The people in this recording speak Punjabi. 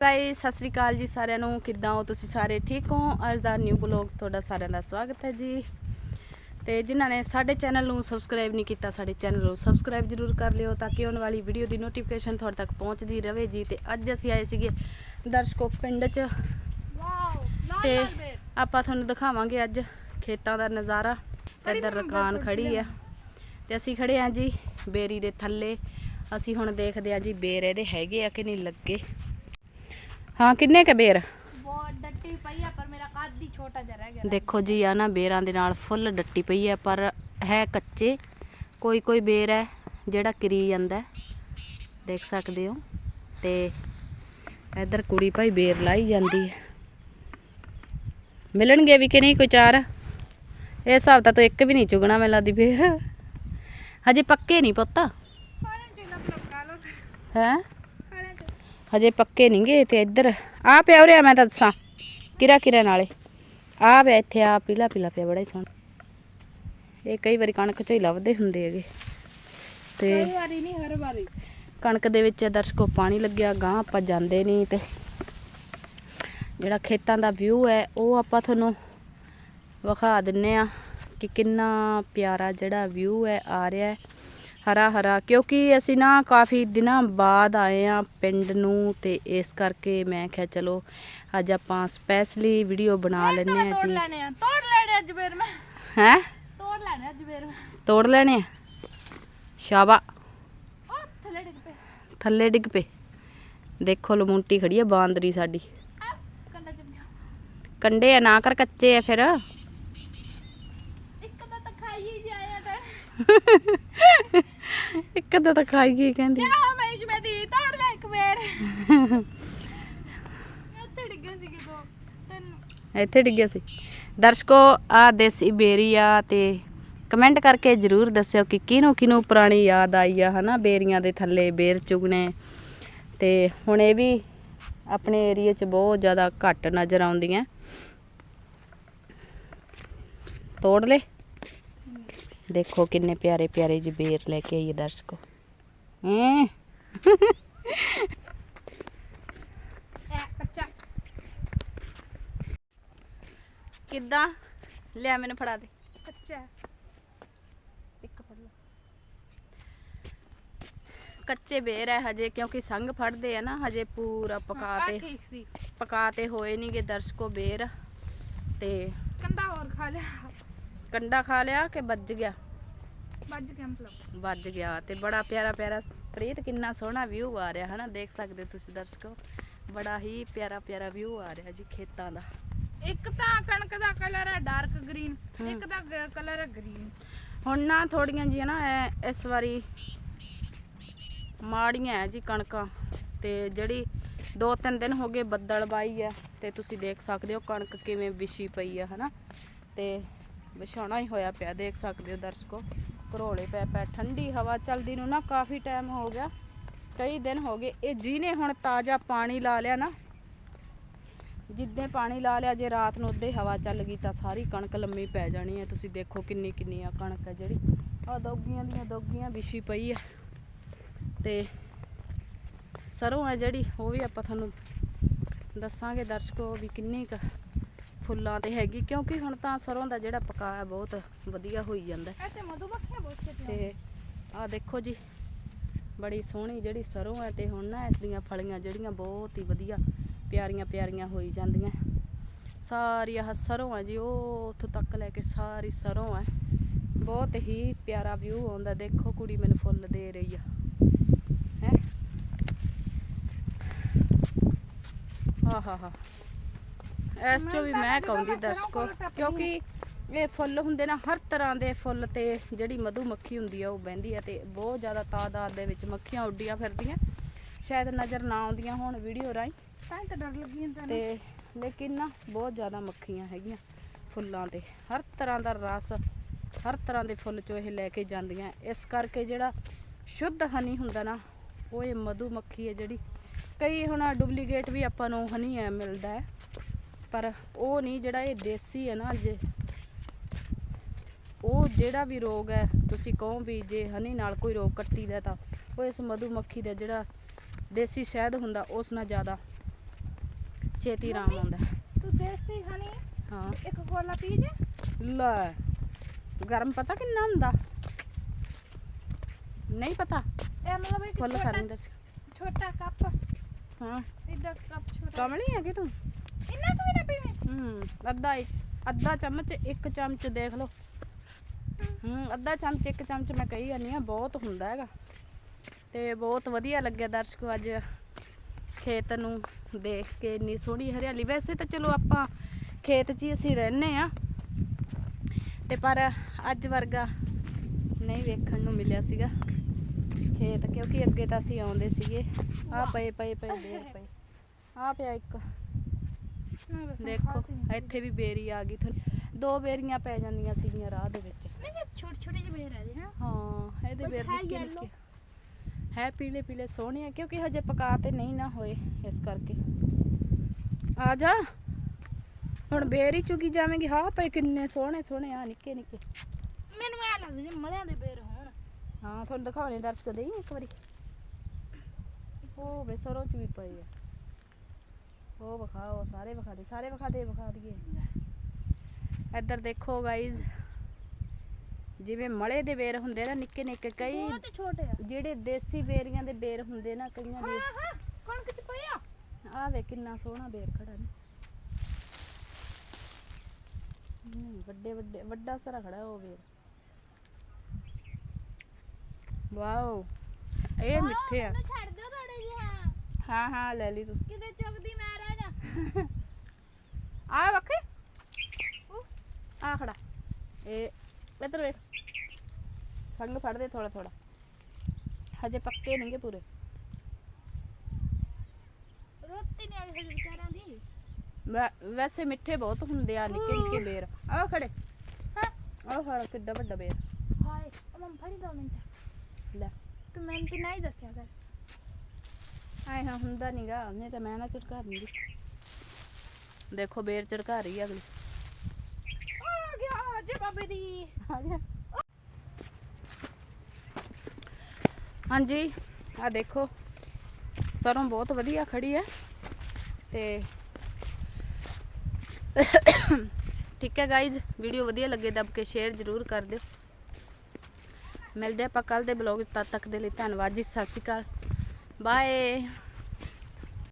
ਗਾਇਸ ਸਤਿ ਸ੍ਰੀ ਅਕਾਲ ਜੀ ਸਾਰਿਆਂ ਨੂੰ ਕਿੱਦਾਂ ਹੋ ਤੁਸੀਂ ਸਾਰੇ? ਠੀਕ ਹੋ? ਅੱਜ ਦਾ ਨਿਊ ਬਲੌਗ ਤੁਹਾਡਾ ਸਾਰਿਆਂ ਦਾ ਸਵਾਗਤ ਹੈ ਜੀ। ਤੇ ਜਿਨ੍ਹਾਂ ਨੇ ਸਾਡੇ ਚੈਨਲ ਨੂੰ ਸਬਸਕ੍ਰਾਈਬ ਨਹੀਂ ਕੀਤਾ ਸਾਡੇ ਚੈਨਲ ਨੂੰ ਸਬਸਕ੍ਰਾਈਬ ਜ਼ਰੂਰ ਕਰ ਲਿਓ ਤਾਂ ਕਿ ਆਉਣ ਵਾਲੀ ਵੀਡੀਓ ਦੀ ਨੋਟੀਫਿਕੇਸ਼ਨ ਤੁਹਾਡੇ ਤੱਕ ਪਹੁੰਚਦੀ ਰਹੇ ਜੀ। ਤੇ ਅੱਜ ਅਸੀਂ ਆਏ ਸੀਗੇ ਦਰਸ਼ਕੋ ਪਿੰਡ 'ਚ। ਤੇ ਆਪਾਂ ਤੁਹਾਨੂੰ ਦਿਖਾਵਾਂਗੇ ਅੱਜ ਖੇਤਾਂ ਦਾ ਨਜ਼ਾਰਾ। ਤੇ ਇੱਧਰ ਰਕਾਨ ਖੜੀ ਆ। ਤੇ ਅਸੀਂ ਖੜੇ ਆ ਜੀ ਬੇਰੀ ਦੇ ਥੱਲੇ। ਅਸੀਂ ਹੁਣ ਦੇਖਦੇ ਆ ਜੀ ਬੇਰ ਇਹਦੇ ਹੈਗੇ ਆ ਕਿ ਨਹੀਂ ਲੱਗੇ। ਹਾਂ ਕਿੰਨੇ ਕ ਬੇਰ? ਬਹੁਤ ਡੱਟੀ ਪਈ ਆ ਪਰ ਮੇਰਾ ਕੱਦ ਹੀ ਛੋਟਾ ਜਿਹਾ ਰਹਿ ਗਿਆ। ਦੇਖੋ ਜੀ ਆ ਨਾ ਬੇਰਾਂ ਦੇ ਨਾਲ ਫੁੱਲ ਡੱਟੀ ਪਈ ਹੈ ਪਰ ਹੈ ਕੱਚੇ। ਕੋਈ ਕੋਈ ਬੇਰ ਹੈ ਜਿਹੜਾ ਕਿਰੀ ਜਾਂਦਾ। ਦੇਖ ਸਕਦੇ ਹੋ। ਤੇ ਇੱਧਰ ਕੁੜੀ ਭਾਈ ਬੇਰ ਲਾਈ ਜਾਂਦੀ ਹੈ। ਮਿਲਣਗੇ ਵੀ ਕਿ ਨਹੀਂ ਕੋਈ ਚਾਰ? ਇਹ ਹਿਸਾਬ ਤਾਂ ਤੂੰ ਇੱਕ ਵੀ ਨਹੀਂ ਚੁਗਣਾ ਮੈਨੂੰ ਲੱਗਦੀ ਬੇਰ। ਹਜੇ ਪੱਕੇ ਨਹੀਂ ਪੁੱਤ। ਹੈ? ਹਜੇ ਪੱਕੇ ਨਹੀਂ ਗਏ ਤੇ ਇੱਧਰ। ਆ ਪਿਆ ਉਰੇ ਮੈਂ ਤਾਂ ਦੱਸਾਂ। ਕਿਰਾ ਕਿਰਾ ਨਾਲੇ। ਆ ਪਿਆ ਇੱਥੇ ਆ ਪੀਲਾ ਪੀਲਾ ਪਿਆ ਬੜਾ ਹੀ ਸੋਹਣਾ। ਇਹ ਕਈ ਵਾਰੀ ਕਣਕ ਚ ਹੀ ਲੱਭਦੇ ਹੁੰਦੇ ਹੈਗੇ। ਤੇ ਹਰ ਵਾਰੀ ਨਹੀਂ ਹਰ ਵਾਰੀ। ਕਣਕ ਦੇ ਵਿੱਚ ਦਰਸ਼ਕੋ ਪਾਣੀ ਲੱਗਿਆ ਗਾਂ ਆਪਾਂ ਜਾਂਦੇ ਨਹੀਂ ਤੇ ਜਿਹੜਾ ਖੇਤਾਂ ਦਾ ਵਿਊ ਹੈ ਉਹ ਆਪਾਂ ਤੁਹਾਨੂੰ ਵਿਖਾ ਦਿੰਨੇ ਆ ਕਿ ਕਿੰਨਾ ਪਿਆਰਾ ਜਿਹੜਾ ਵਿਊ ਹੈ ਆ ਰਿਹਾ ਹੈ। ਹਰਾ ਹਰਾ ਕਿਉਂਕਿ ਅਸੀਂ ਨਾ ਕਾਫੀ ਦਿਨਾਂ ਬਾਅਦ ਆਏ ਆ ਪਿੰਡ ਨੂੰ ਤੇ ਇਸ ਕਰਕੇ ਮੈਂ ਕਿਹਾ ਚਲੋ ਅੱਜ ਆਪਾਂ ਸਪੈਸ਼ਲੀ ਵੀਡੀਓ ਬਣਾ ਲੈਨੇ ਆ ਜੀ। ਲੈਣੇ ਆ ਤੋੜ ਲੈਣੇ ਅੱਜ ਬੇਰ ਮੈਂ। ਹੈ? ਤੋੜ ਲੈਣੇ ਅੱਜ ਬੇਰ ਮੈਂ। ਤੋੜ ਲੈਣੇ ਆ? ਸ਼ਾਬਾ। ਉਹ ਥੱਲੇ ਡਿੱਗ ਪਏ। ਥੱਲੇ ਡਿੱਗ ਪਏ। ਦੇਖੋ ਲਮੁੰਟੀ ਖੜੀ ਆ ਬਾਂਦਰੀ ਸਾਡੀ। ਕੰਡੇ ਆ ਨਾ ਕਰ ਕੱਚੇ ਆ ਫਿਰ ਇੱਕ ਤਾਂ ਤਾਂ ਖਾਈ ਹੀ ਜਾਇਆ ਤਾਂ ਇੱਕ ਅੱਧਾ ਤਾਂ ਖਾਈ ਗਈ ਕਹਿੰਦੀ। ਜਾ ਮੈਂ ਇਸ ਮੈਂ ਦੀ ਤੋੜ ਲੈ ਇੱਕ ਬੇਰ ਉੱਥੇ ਡਿੱਗੇ ਸੀ ਕਿਦੋਂ ਤੈਨੂੰ ਇੱਥੇ ਡਿੱਗਿਆ ਸੀ। ਦਰਸ਼ਕੋ ਆ ਦੇਸੀ ਬੇਰੀ ਆ ਤੇ ਕਮੈਂਟ ਕਰਕੇ ਜਰੂਰ ਦੱਸਿਓ ਕਿ ਕਿਹਨੂੰ ਕਿਹਨੂੰ ਪੁਰਾਣੀ ਯਾਦ ਆਈ ਆ ਹਨਾ? ਬੇਰੀਆਂ ਦੇ ਥੱਲੇ ਬੇਰ ਚੁਗਣੇ। ਤੇ ਹੁਣ ਇਹ ਵੀ ਆਪਣੇ ਏਰੀਏ 'ਚ ਬਹੁਤ ਜ਼ਿਆਦਾ ਘੱਟ ਨਜ਼ਰ ਆਉਂਦੀਆਂ। ਤੋੜ ਲੈ ਦੇਖੋ ਕਿੰਨੇ ਪਿਆਰੇ ਪਿਆਰੇ ਜਿਹੇ ਬੇਰ ਲੈ ਕੇ ਆਈਏ ਦਰਸ਼ਕੋ ਹੈਂ ਐ ਕੱਚਾ ਕਿੱਦਾਂ ਲਿਆ ਮੈਨੂੰ ਫੜਾ ਦੇ ਕੱਚਾ ਹੈ। ਇੱਕ ਫੜ ਲੈ ਕੱਚੇ ਬੇਰ ਹੈ ਹਜੇ ਕਿਉਂਕਿ ਸੰਗ ਫੜਦੇ ਆ ਨਾ ਹਜੇ ਪੂਰਾ ਪਕਾ ਆਹ ਤੇ ਠੀਕ ਸੀ ਪਕਾ ਤੇ ਹੋਏ ਨਹੀਂਗੇ ਦਰਸ਼ਕੋ ਬੇਰ ਤੇ ਕੰਡਾ ਹੋਰ ਖਾ ਲਿਆ ਕੰਡਾ ਖਾ ਲਿਆ ਕਿ ਵੱਜ ਗਿਆ? ਵੱਜ ਕੇ ਮਤਲਬ। ਵੱਜ ਗਿਆ ਤੇ ਬੜਾ ਪਿਆਰਾ ਪਿਆਰਾ ਪ੍ਰੀਤ ਕਿੰਨਾ ਸੋਹਣਾ ਵਿਊ ਆ ਰਿਹਾ ਹਨਾ? ਦੇਖ ਸਕਦੇ ਤੁਸੀਂ ਦਰਸ਼ਕੋ ਬੜਾ ਹੀ ਪਿਆਰਾ ਪਿਆਰਾ ਵਿਊ ਆ ਰਿਹਾ ਜੀ ਖੇਤਾਂ ਦਾ। ਇੱਕ ਤਾਂ ਕਣਕ ਦਾ ਕਲਰ ਹੈ ਡਾਰਕ ਗ੍ਰੀਨ ਇੱਕ ਦਾ ਕਲਰ ਹੈ ਗ੍ਰੀਨ ਹੁਣ ਨਾ ਥੋੜੀਆਂ ਜੀਆਂ ਨਾ ਇਸ ਵਾਰੀ ਮਾੜੀਆਂ ਹੈ ਜੀ ਕਣਕਾਂ ਤੇ ਜਿਹੜੀ ਦੋ ਤਿੰਨ ਦਿਨ ਹੋ ਗਏ ਬੱਦਲ ਬਾਈ ਆ ਤੇ ਤੁਸੀਂ ਦੇਖ ਸਕਦੇ ਹੋ ਕਣਕ ਕਿਵੇਂ ਵਿਛੀ ਪਈ ਆ ਹਨਾ? ਤੇ ਵਿਛਾਉਣਾ ਹੀ ਹੋਇਆ ਪਿਆ, ਦੇਖ ਸਕਦੇ ਹੋ ਦਰਸ਼ਕੋ। ਘਰੋਲੇ ਪੈ ਪੈ ਠੰਡੀ ਹਵਾ ਚੱਲਦੀ ਨੂੰ ਨਾ ਕਾਫੀ ਟਾਈਮ ਹੋ ਗਿਆ। ਕਈ ਦਿਨ ਹੋ ਗਏ, ਇਹ ਜਿਹਨੇ ਹੁਣ ਤਾਜ਼ਾ ਪਾਣੀ ਲਾ ਲਿਆ ਨਾ, ਜਿੱਦੇ ਪਾਣੀ ਲਾ ਲਿਆ, ਜੇ ਰਾਤ ਨੂੰ ਉੱਦੇ ਹਵਾ ਚੱਲ ਗਈ ਤਾਂ ਸਾਰੀ ਕਣਕ ਲੰਮੀ ਪੈ ਜਾਣੀ ਹੈ। ਤੁਸੀਂ ਦੇਖੋ ਕਿੰਨੀ ਕਿੰਨੀ ਆ ਕਣਕ ਹੈ ਜਿਹੜੀ। ਆ ਦੋਗੀਆਂ ਦੀਆਂ ਦੋਗੀਆਂ ਵਿਛੀ ਪਈ ਹੈ ਤੇ ਸਰੋਂ ਹੈ ਜਿਹੜੀ, ਉਹ ਵੀ ਆਪਾਂ ਤੁਹਾਨੂੰ ਦੱਸਾਂਗੇ ਦਰਸ਼ਕੋ ਵੀ ਕਿੰਨੀ ਕੁ ਫੁੱਲਾਂ ਤੇ ਹੈਗੀ ਕਿਉਂਕਿ ਹੁਣ ਤਾਂ ਸਰੋਂ ਦਾ ਜਿਹੜਾ ਪਕਾ ਹੈ ਬਹੁਤ ਵਧੀਆ ਹੋਈ ਜਾਂਦਾ। ਹੈ। ਐਸੇ ਮਧੂਮੱਖੀਆਂ ਬਹੁਤ ਛੇਤੀ ਤੇ ਆ ਦੇਖੋ ਜੀ ਬੜੀ ਸੋਹਣੀ ਜਿਹੜੀ ਸਰੋਂ ਹੈ ਤੇ ਹੁਣ ਨਾ ਇਸ ਦੀਆਂ ਫਲੀਆਂ ਜਿਹੜੀਆਂ ਬਹੁਤ ਹੀ ਵਧੀਆ ਪਿਆਰੀਆਂ ਪਿਆਰੀਆਂ ਹੋਈ ਜਾਂਦੀਆਂ। ਸਾਰੀ ਆਹ ਸਰੋਂ ਹੈ ਜੀ ਉਹ ਉੱਥੋਂ ਤੱਕ ਲੈ ਕੇ ਸਾਰੀ ਸਰੋਂ ਹੈ। ਬਹੁਤ ਹੀ ਪਿਆਰਾ ਵਿਊ ਆਉਂਦਾ ਦੇਖੋ ਕੁੜੀ ਮੈਨੂੰ ਫੁੱਲ ਦੇ ਰਹੀ ਆ। ਹੈ? ਆਹਾ ਹਾ ਇਸ ਚੋਂ ਵੀ ਮੈਂ ਕਹੂੰਦੀ ਦਰਸ਼ਕੋ ਕਿਉਂਕਿ ਇਹ ਫੁੱਲ ਹੁੰਦੇ ਨਾ ਹਰ ਤਰ੍ਹਾਂ ਦੇ ਫੁੱਲ ਤੇ ਜਿਹੜੀ ਮਧੂ ਮੱਖੀ ਹੁੰਦੀ ਆ ਉਹ ਬਹਿੰਦੀ ਆ ਤੇ ਬਹੁਤ ਜ਼ਿਆਦਾ ਤਾਦਾਦ ਦੇ ਵਿੱਚ ਮੱਖੀਆਂ ਉੱਡੀਆਂ ਫਿਰਦੀਆਂ। ਸ਼ਾਇਦ ਨਜ਼ਰ ਨਾ ਆਉਂਦੀਆਂ ਹੋਣ ਵੀਡੀਓ ਰਾਹੀਂ। ਤਾਂ ਤਾਂ ਡਰ ਲੱਗੀ ਜਾਂਦਾ ਤੇ ਲੇਕਿਨ ਨਾ ਬਹੁਤ ਜ਼ਿਆਦਾ ਮੱਖੀਆਂ ਹੈਗੀਆਂ ਫੁੱਲਾਂ ਤੇ। ਹਰ ਤਰ੍ਹਾਂ ਦਾ ਰਸ ਹਰ ਤਰ੍ਹਾਂ ਦੇ ਫੁੱਲ ਚੋਂ ਇਹ ਲੈ ਕੇ ਜਾਂਦੀਆਂ। ਇਸ ਕਰਕੇ ਜਿਹੜਾ ਸ਼ੁੱਧ ਹਨੀ ਹੁੰਦਾ ਨਾ ਉਹ ਇਹ ਮਧੂ ਮੱਖੀ ਹੈ ਜਿਹੜੀ ਕਈ ਹੁਣ ਡੁਪਲੀਕੇਟ ਵੀ ਆਪਾਂ ਨੂੰ ਹਨੀ ਮਿਲਦਾ ਹੈ। ਪਰ ਉਹ ਨਹੀਂ ਜਿਹੜਾ ਇਹ ਦੇਸੀ ਹੈ ਨਾ ਜੇ ਉਹ ਜਿਹੜਾ ਵੀ ਰੋਗ ਹੈ ਤੁਸੀਂ ਕਹੋ ਵੀ ਜੇ ਹਨੀ ਨਾਲ ਕੋਈ ਰੋਗ ਕੱਟੀ ਦਾ ਤਾਂ ਉਹ ਇਸ ਮਧੂ ਮੱਖੀ ਦਾ ਜਿਹੜਾ ਦੇਸੀ ਸ਼ਹਿਦ ਹੁੰਦਾ ਉਸ ਨਾਲ ਜ਼ਿਆਦਾ ਛੇਤੀ ਆਰਾਮ ਆਉਂਦਾ। ਤੂੰ ਦੇਸੀ ਖਾਣੀ ਹੈ? ਇੱਕ ਕੋਲਾ ਪੀ ਜਾ। ਲੈ ਗਰਮ ਪਤਾ ਕਿੰਨਾ ਹੁੰਦਾ? ਨਹੀਂ ਪਤਾ। ਇਹ ਮਤਲਬ ਇੱਕ ਛੋਟਾ ਕੱਪ। ਹਾਂ। ਇੱਡਾ ਕੱਪ ਛੋਟਾ। ਕਮਲੀ ਹੈ ਕਿ ਤੂੰ? ਇੰਨਾ ਕੁ ਵੀ ਨਾ ਪੀਵੇਂ? ਹੂੰ ਅੱਧਾ ਅੱਧਾ ਚਮਚ ਇੱਕ ਚਮਚ ਦੇਖ ਲਓ। ਹੂੰ ਅੱਧਾ ਚਮਚ ਇੱਕ ਚਮਚ ਮੈਂ ਕਹੀ ਜਾਂਦੀ ਆ ਬਹੁਤ ਹੁੰਦਾ ਹੈਗਾ। ਤੇ ਬਹੁਤ ਵਧੀਆ ਲੱਗਿਆ ਦਰਸ਼ਕੋ ਅੱਜ ਖੇਤ ਨੂੰ ਦੇਖ ਕੇ ਇੰਨੀ ਸੋਹਣੀ ਹਰਿਆਲੀ। ਵੈਸੇ ਤਾਂ ਚਲੋ ਆਪਾਂ ਖੇਤ 'ਚ ਹੀ ਅਸੀਂ ਰਹਿੰਦੇ ਆ ਤੇ ਪਰ ਅੱਜ ਵਰਗਾ ਨਹੀਂ ਵੇਖਣ ਨੂੰ ਮਿਲਿਆ ਸੀਗਾ। ਖੇਤ ਕਿਉਂਕਿ ਅੱਗੇ ਤਾਂ ਅਸੀਂ ਆਉਂਦੇ ਸੀਗੇ। ਆ ਪਏ ਪਏ ਪਏ ਦੇਰ ਪਏ। ਆ ਪਿਆ ਇੱਕ। ਦੇਖੋ। ਇੱਥੇ ਵੀ ਬੇਰੀ ਆ ਗਈ ਤੁਹਾਨੂੰ ਦੋ ਬੇਰੀਆਂ ਪੈ ਜਾਂਦੀਆਂ ਸੀਗੀਆਂ ਰਾਹ ਦੇ ਵਿੱਚ। ਨਹੀਂ ਇਹ ਛੋਟੇ ਛੋਟੇ ਜਿਹੇ ਬੇਰ ਆ ਜੀ ਹਾਂ? ਹਾਂ ਇਹਦੇ ਬੇਰ ਨਿੱਕੇ। ਨਿੱਕੇ। ਹੈ ਪੀਲੇ ਪੀਲੇ ਸੋਹਣੇ ਆ ਕਿਉਂਕਿ ਹਜੇ ਪਕਾ ਤੇ ਨਹੀਂ ਨਾ ਹੋਏ ਇਸ ਕਰਕੇ। ਆ ਜਾ। ਹੁਣ ਬੇਰ ਹੀ ਚੁਗੀ ਜਾਵੇਂਗੀ। ਹਾਂ ਪਏ ਕਿੰਨੇ ਸੋਹਣੇ ਸੋਹਣੇ ਆ ਨਿੱਕੇ ਨਿੱਕੇ। ਮੈਨੂੰ ਐ ਲੱਗਦਾ ਜਿਵੇਂ ਮਲਿਆਂ ਦੇ ਬੇਰ ਹੋਣ। ਹਾਂ ਤੁਹਾਨੂੰ ਦਿਖਾਉਣੇ ਦਰਸ਼ਕ ਦੇਈ ਇੱਕ ਵਾਰੀ। ਉਹ ਵੇ ਸਰੋਂ ਚ ਵੀ ਪਏ ਆ। ਉਹ ਵਿਖਾਓ ਸਾਰੇ ਵਿਖਾ ਦੇ ਸਾਰੇ ਵਿਖਾ ਦੇ ਵਿਖਾ ਦਈਏ। ਇੱਧਰ ਦੇਖੋ ਗਾਇਜ਼ ਜਿਵੇਂ ਮਲੇ ਦੇ ਬੇਰ ਹੁੰਦੇ ਨਾ ਨਿੱਕੇ ਨਿੱਕੇ ਕਈ ਬਹੁਤ ਛੋਟੇ ਆ। ਜਿਹੜੇ ਦੇਸੀ ਬੇਰੀਆਂ ਦੇ ਬੇਰ ਹੁੰਦੇ ਨਾ ਕਈਆਂ ਦੇ। ਕਣਕ ਚ ਪਈ ਆ। ਆ ਵੇ ਕਿੰਨਾ ਸੋਹਣਾ ਬੇਰ ਖੜਾ ਨੇ। ਵੱਡੇ ਵੱਡੇ ਵੱਡਾ ਸਾਰਾ ਖੜਾ ਉਹ ਬੇਰ। ਵਾਓ ਇਹ ਮਿੱਠੇ ਆ। ਮੈਨੂੰ ਛੱਡ ਦਿਓ ਥੋੜੇ ਜਿਹੇ। ਹਾਂ ਹਾਂ ਲੈ ਲਈ ਤੂੰ। ਕਿਤੇ ਚੁਗਦੀ ਮੈਂ ਰਹਿ ਜਾ ਆ ਵਖੇ ਉਹ, ਆ ਖੜਾ ਇਹ ਇੱਧਰ ਵੇਖ ਸੰਗ ਫੜ ਦੇ ਥੋੜਾ ਥੋੜਾ ਹਜੇ ਪੱਕੇ ਨਹੀਂਗੇ ਪੂਰੇ ਰੋਟੀ ਨਹੀਂ ਆਈ ਹਜੇ ਵਿਚਾਰਾਂ ਦੀ ਵੈ- ਵੈਸੇ ਮਿੱਠੇ ਬਹੁਤ ਹੁੰਦੇ ਆ ਨਿੱਕੇ ਨਿੱਕੇ ਬੇਰ ਆਹ ਖੜੇ ਹਾਂ ਆਹ ਖੜਾ ਕਿੱਡਾ ਵੱਡਾ ਬੇਰ ਹਾਏ ਮਮ ਫੜੀ ਦੋ ਮਿੰਟ ਲੈ ਤੂੰ ਮੈਨੂੰ ਤੇ ਨਹੀਂ ਦੱਸਿਆ ਕਰ ਆਏ ਹਾਂ ਹੁੰਦਾ ਨਹੀਂਗਾ ਨਹੀਂ ਤਾਂ ਮੈਂ ਨਾ ਝਟਕਾ ਦਿੰਦੀ ਦੇਖੋ ਬੇਰ ਝਟਕਾ ਰਹੀ ਅਗਲੀ। ਆ ਗਿਆ ਜੇ ਬਾਬੇ ਦੀ। ਆ ਗਿਆ। ਹਾਂਜੀ ਆ ਦੇਖੋ। ਸਰੋਂ ਬਹੁਤ ਵਧੀਆ ਖੜੀ ਹੈ। ਤੇ ਠੀਕ ਹੈ ਗਾਇਜ਼ ਵੀਡੀਓ ਵਧੀਆ ਲੱਗੇ ਦੱਬ ਕੇ ਸ਼ੇਅਰ ਜ਼ਰੂਰ ਕਰ ਦਿਓ। ਮਿਲਦੇ ਆਪਾਂ ਕੱਲ ਦੇ ਬਲੌਗ ਤਦ ਤੱਕ ਦੇ ਲਈ ਧੰਨਵਾਦ ਜੀ ਸਤਿ ਸ਼੍ਰੀ ਅਕਾਲ। ਬਾਏ